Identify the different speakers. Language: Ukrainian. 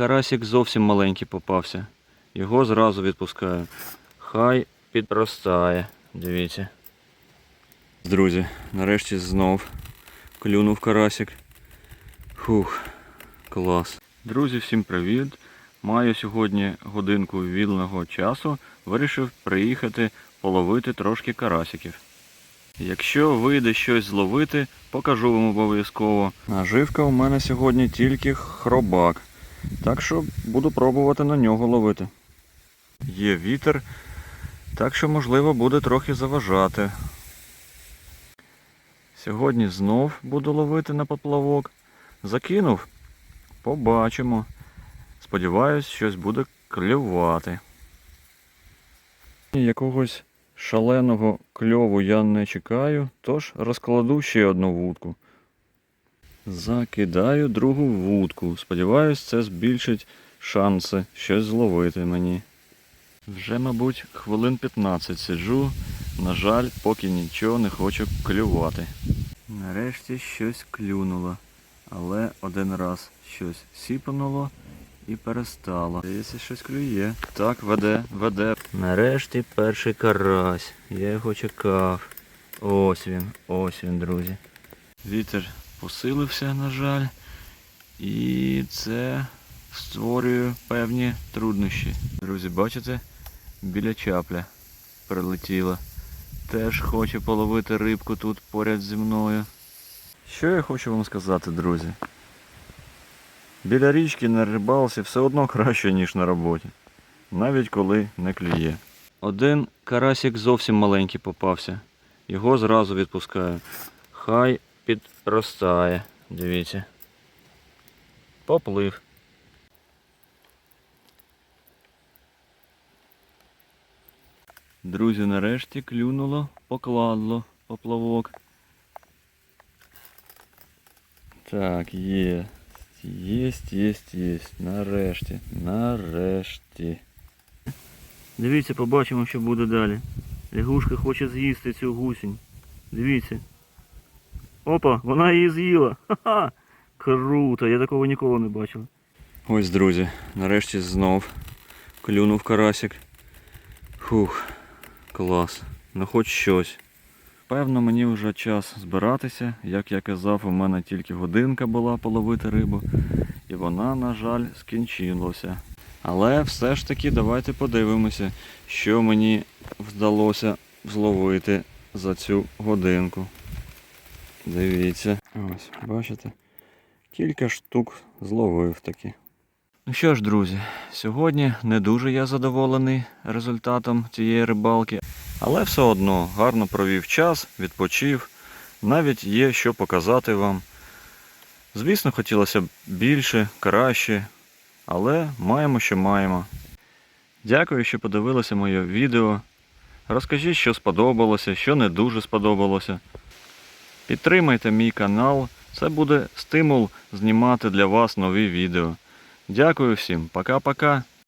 Speaker 1: карасик зовсім маленький попався. Його зразу відпускаю. Хай підростає. Дивіться. Друзі, нарешті знов клюнув карасик. Фух, клас. Друзі, всім привіт. Маю сьогодні годинку вільного часу. Вирішив приїхати половити трошки карасиків. Якщо вийде щось зловити, покажу вам обов'язково. Наживка у мене сьогодні тільки хробак. Так що буду пробувати на нього ловити. Є вітер, так що можливо буде трохи заважати. Сьогодні знов буду ловити на поплавок. Закинув. Побачимо. Сподіваюсь, щось буде клювати. Якогось шаленого кльову я не чекаю, тож розкладу ще одну вудку. Закидаю другу вудку. Сподіваюсь, це збільшить шанси щось зловити мені. Вже, мабуть, хвилин 15 сиджу. На жаль, поки нічого не хочу клювати. Нарешті щось клюнуло, але один раз щось сіпануло і перестало. Здається, щось клює. Так, веде, веде. Нарешті перший карась. Я його чекав. Ось він, ось він, друзі. Вітер посилився, на жаль. І це створює певні труднощі. Друзі, бачите? Біля чапля прилетіла. Теж хоче половити рибку тут поряд зі мною. Що я хочу вам сказати, друзі? Біля річки на рибалці все одно краще, ніж на роботі. Навіть коли не клює. Один карасик зовсім маленький попався. Його зразу відпускаю. Хай підростає. Дивіться. Поплив. Друзі, нарешті клюнуло, покладло поплавок. Так, є. Єсть, єсть, єсть. Нарешті. Нарешті. Дивіться, побачимо, що буде далі. Лягушка хоче з'їсти цю гусінь. Дивіться. Опа, вона її з'їла. Ха-ха! Круто, я такого ніколи не бачив. Ось, друзі, нарешті знов клюнув карасик. Фух, клас. Ну хоч щось. Певно, мені вже час збиратися. Як я казав, у мене тільки годинка була половити рибу. І вона, на жаль, скінчилася. Але все ж таки давайте подивимося, що мені вдалося зловити за цю годинку. Дивіться. Ось, бачите? Кілька штук зловив таки. Ну що ж, друзі, сьогодні не дуже я задоволений результатом цієї рибалки, але все одно гарно провів час, відпочив, навіть є що показати вам. Звісно, хотілося б більше, краще, але маємо, що маємо. Дякую, що подивилися моє відео. Розкажіть, що сподобалося, що не дуже сподобалося. Підтримайте мій канал, це буде стимул знімати для вас нові відео. Дякую всім, пока-пока.